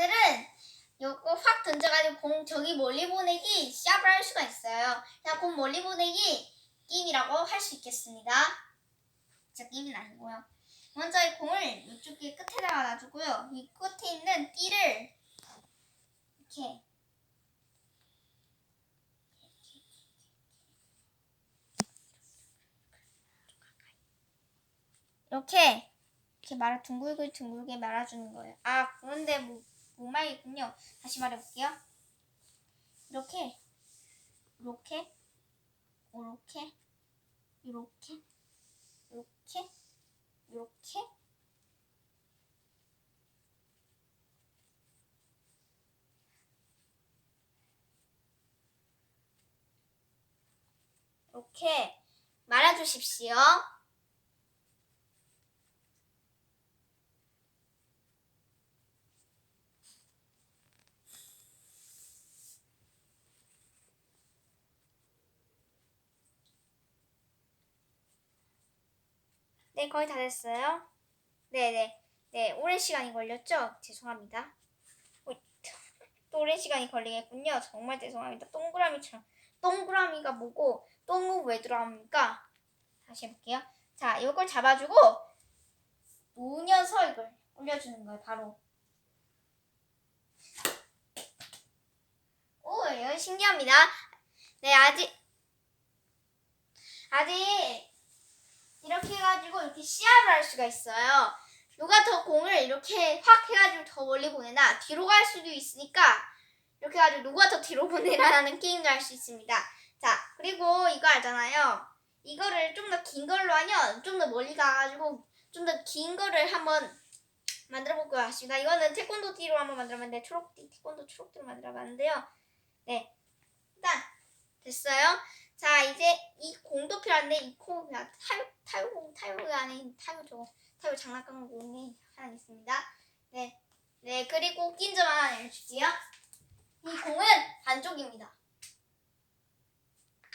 오늘은 요거 확 던져가지고 공 저기 멀리 보내기 시합을 할 수가 있어요. 그냥 공 멀리 보내기 게임이라고 할 수 있겠습니다. 진짜 게임은 아니고요. 먼저 이 공을 이쪽에 끝에다가 놔두고요. 이 끝에 있는 띠를 이렇게 이렇게 이렇게 말아 둥글게 둥글게 말아주는 거예요. 아 그런데 뭐 목말이군요. 다시 말해볼게요. 이렇게 이렇게 이렇게 이렇게 이렇게 이렇게 이렇게 말아주십시오. 네, 거의 다 됐어요. 네네. 네, 오랜 시간이 걸렸죠? 죄송합니다. 어, 또 오랜 시간이 걸리겠군요. 정말 죄송합니다. 동그라미처럼. 동그라미가 뭐고, 똥은 왜 들어갑니까? 다시 해볼게요. 자, 이걸 잡아주고, 누녀서 이걸 올려주는 거예요, 바로. 오, 이거 신기합니다. 네, 아직, 아직, 이렇게 해가지고 이렇게 시합을 할 수가 있어요. 누가 더 공을 이렇게 확 해가지고 더 멀리 보내나 뒤로 갈 수도 있으니까 이렇게 해가지고 누가 더 뒤로 보내라는 게임도 할 수 있습니다. 자 그리고 이거 알잖아요. 이거를 좀 더 긴 걸로 하면 좀 더 멀리 가가지고 좀 더 긴 거를 한번 만들어 볼것 같습니다. 이거는 태권도 띠로 한번 만들어봤는데 초록 띠 태권도 초록 띠로 만들어봤는데요. 네 일단 됐어요. 자 이제 이 공도 필요한데 이 코 그냥 타요 타요 공 타요 안에 타요 저 타요 장난감 공이 하나 있습니다. 네, 네 그리고 웃긴 점 하나 알려줄게요. 이 공은 반쪽입니다.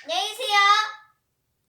안녕히 계세요.